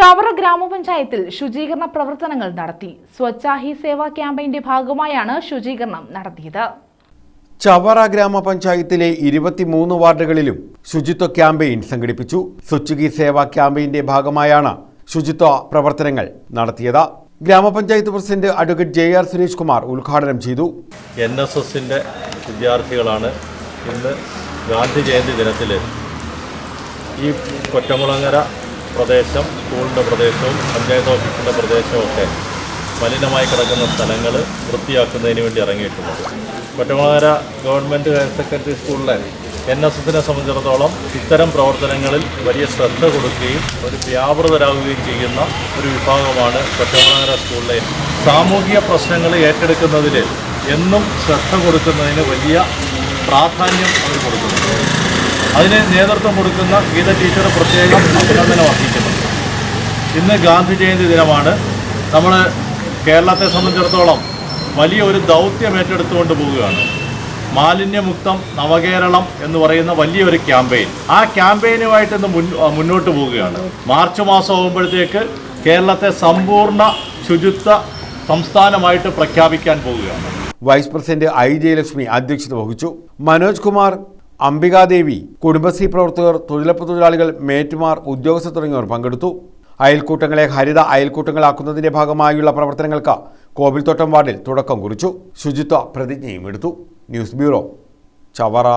ചവറ ഗ്രാമപഞ്ചായത്തിൽ ശുചീകരണ പ്രവർത്തനങ്ങൾ നടത്തി. സ്വച്ഛാഹി സേവാ ക്യാമ്പയിന്റെ ഭാഗമായാണ് ശുചീകരണം നടത്തിയത്. ചവറ ഗ്രാമപഞ്ചായത്തിലെ ഇരുപത്തിമൂന്ന് വാർഡുകളിലും ശുചിത്വ ക്യാമ്പയിൻ സംഘടിപ്പിച്ചു. സ്വച്ഛ് സേവാ ക്യാമ്പയിന്റെ ഭാഗമായാണ് ശുചിത്വ പ്രവർത്തനങ്ങൾ നടത്തിയത്. ഗ്രാമപഞ്ചായത്ത് president advocate J R Suresh Kumar ഉദ്ഘാടനം ചെയ്തു. എൻ എസ് എസിന്റെ വിദ്യാർത്ഥികളാണ് ഇന്ന് ഗാന്ധി ജയന്തി ദിനത്തിൽ ഈ കൊറ്റംകുളങ്ങര പ്രദേശം സ്കൂളിന്റെ പ്രദേശവും പഞ്ചായത്ത് ഓഫീസിന്റെ പ്രദേശവും ഒക്കെ മലിനമായി കിടക്കുന്ന സ്ഥലങ്ങൾ വൃത്തിയാക്കുന്നതിന് വേണ്ടി ഇറങ്ങിയിട്ടുണ്ട് കൊറ്റംകുളങ്ങര ഗവൺമെന്റ് ഹയർ സെക്കൻഡറി സ്കൂളിലെ എൻ എസ് എസിനെ സംബന്ധിച്ചിടത്തോളം ഇത്തരം പ്രവർത്തനങ്ങളിൽ വലിയ ശ്രദ്ധ കൊടുക്കുകയും ഒരു വ്യാപൃതരാകുകയും ചെയ്യുന്ന ഒരു വിഭാഗമാണ് കൊറ്റംകുളങ്ങര സ്കൂളിലെ സാമൂഹിക പ്രശ്നങ്ങൾ ഏറ്റെടുക്കുന്നതിൽ എന്നും ശ്രദ്ധ കൊടുക്കുന്നതിന് വലിയ പ്രാധാന്യം അവർ കൊടുക്കുന്നുണ്ട്. അതിന് നേതൃത്വം കൊടുക്കുന്ന ഗീത ടീച്ചർ പ്രത്യേകം അഭിനന്ദനം അർഹിക്കുന്നു. ഇന്ന് ഗാന്ധി ജയന്തി ദിനമാണ്. നമ്മൾ കേരളത്തെ സംബന്ധിച്ചിടത്തോളം വലിയ ഒരു ദൗത്യം ഏറ്റെടുത്തുകൊണ്ട് പോവുകയാണ്. മാലിന്യമുക്തം നവകേരളം എന്ന് പറയുന്ന വലിയൊരു ക്യാമ്പയിൻ. ആ ക്യാമ്പയിനുമായിട്ട് ഇന്ന് മുന്നോട്ട് പോവുകയാണ്. മാർച്ച് മാസം ആകുമ്പോഴത്തേക്ക് കേരളത്തെ സമ്പൂർണ ശുചിത്വ സംസ്ഥാനമായിട്ട് പ്രഖ്യാപിക്കാൻ പോവുകയാണ്. വൈസ് പ്രസിഡന്റ് ഐ ജയലക്ഷ്മി അധ്യക്ഷത വഹിച്ചു. മനോജ് കുമാർ അംബികാദേവി കുടുംബശ്രീ പ്രവർത്തകർ തൊഴിലുറപ്പ് തൊഴിലാളികൾ മേറ്റുമാർ ഉദ്യോഗസ്ഥർ തുടങ്ങിയവർ പങ്കെടുത്തു. അയൽക്കൂട്ടങ്ങളെ ഹരിത അയൽക്കൂട്ടങ്ങളാക്കുന്നതിന്റെ ഭാഗമായുള്ള പ്രവർത്തനങ്ങൾക്ക് കോവിൽത്തോട്ടം വാർഡിൽ തുടക്കം കുറിച്ചു. ശുചിത്വ പ്രതിജ്ഞയും എടുത്തു. News bureau Chavara.